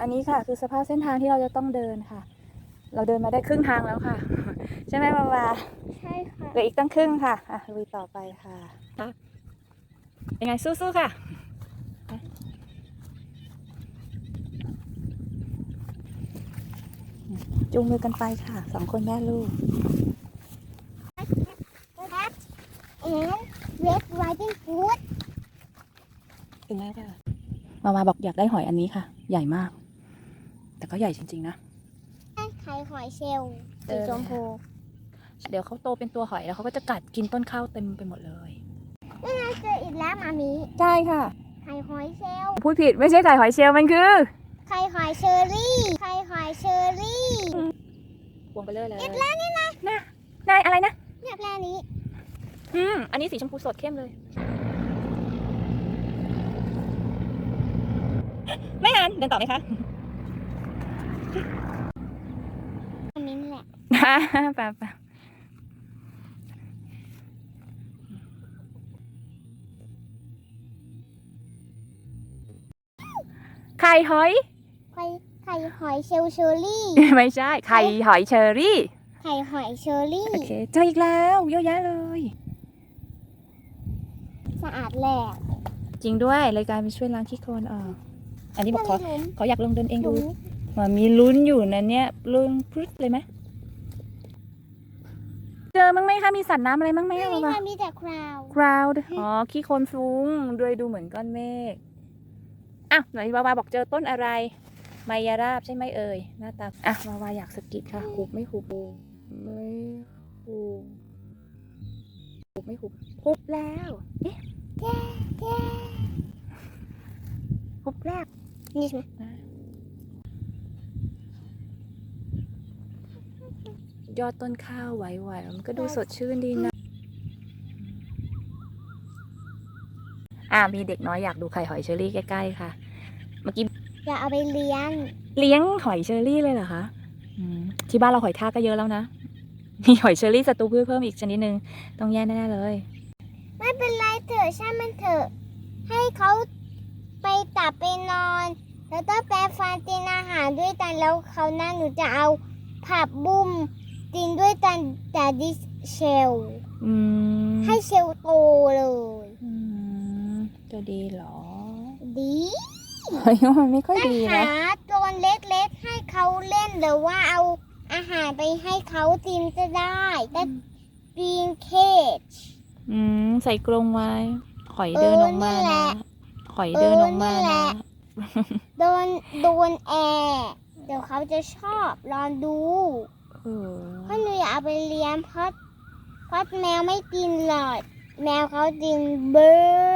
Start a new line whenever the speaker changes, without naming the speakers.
อันนี้ค่ะคือสภาพเส้นทางที่เราจะต้องเดินค่ะ เราเดินมาได้ครึ่งทางแล้วค่ะ ใช่ไหมบาวา
ใช่ค่ะ
เหลืออีกตั้งครึ่งค่ะอะลุยต่อไปค่ะยังไงสู้ๆค่ะจูงมือกันไปค่ะสองคนแม่ลูก
Cat and Red Riding Hood
ถึงแล้วค่ะมาวาบอกอยากได้หอยอันนี้ค่ะ ใหญ่มาก แต่ก็ใหญ่จริง ๆ นะ
ไข่หอยเชลล์
เอ
สี
อ
ชมพู
เดี๋ยวเขาโตเป็นตัวหอยแล้วเขาก็จะกัดกินต้นข้าวเต็มไปหมดเลย
น่าเจออีกแล้วมามี
ใช่ค่ะ
ไข่หอยเชลล์
พูดผิดไม่ใช่ไก่หอยเชลล์มันคือ
ไข่หอยเชอรี่ ไข่หอยเชอรี่
วงไปเลยเลย
อีกแล้วนี่นะ
นะนายอะไรนะ
เนี่ยแปลนี้
อืม อันนี้สีชมพูสดเข้มเลย ไม่นานเดินต่อไหมคะ
อันนี้แหละ
ป่าป่าไข่หอย
ไข่ไข่หอยเชลล์เชอรี่
ไม่ใช่ ไข่หอยเชอรี่
ไข่หอยเชอรี่
โอเคเจออีกแล้วเยอะแยะเลย
สะอาดแหลก
จริงด้วยรายการไปช่วยล้างขี้โคลนออก อันนี้บอกขอ
หลุม
ขออยากลงเดินเอง
หลุ
ดู
ม
มามีลุ้นอยู่นะเนี่ยลุ้นพรึดเลยไหมเจอมั้งไหมคะมีสัตว์น้ำอะไรมั้งไหม
ไม่
อะ
มี
บ้า
ค่ะมีแต่คราว
คราวด์อ๋อขี้โคลนฟุ้งด้วยดูเหมือนก้อนเมฆอะไหนวาวาบอกเจอต้นอะไร ไมยาราบใช่ไหมเอ่ยหน้าตาอะวาวาอยากสะกิดค่ะหุบไม่หุบไม่หุบหุบไม่หุบหุบแล้วเอ๊ะหุบแรก
นี่ใช่ไหม
ยอดต้นข้าวไหวๆมันก็ดูสดชื่นดีนะ อ่ามีเด็กน้อยอยากดูไข่หอยเชอรี่ใกล้ๆค่ะ เมื่อกี้
อย่าเอาไปเลี้ยง
เลี้ยงหอยเชอรี่เลยเหรอคะอืมที่บ้านเราหอยทากก็เยอะแล้วนะ มีหอยเชอรี่ศัตรูพืชเพิ่มอีกชนิดหนึ่งต้องแย่แน่ๆเลย
ไม่เป็นไรเถอะช่างมันเถอะให้เขาไปตับไปนอน แล้วก็แปรฟันกินอาหารด้วยกันแล้วเขาวหน้าหนูจะเอาผับบุ้ม กินด้วยกันแต่ดิเชล
อืม
ให้เชลโตเลย
อืมจะดีเหรอ
ดี
เฮ้ยมันไม่ค่อยดี
หา
นะ
ตัวเล็กๆให้เขาเล่นหรือว่าเอาอาหารไปให้เขากินจะได้แต่ปีนเคจ
อืมใส่กรงไว้หอยเดินออกมา
เออนี่แห
นะ
ละ
หอยเดินออกมา
เออนี่แห
นะ
ละโดนโดนแอร์เดี๋ยวเขาจะชอบรอดู
เออ
เพราะหนูอยากเอาไปเลี้ยงเพราะเพราะแมวไม่กินหลอด แมวเขากินเบอร์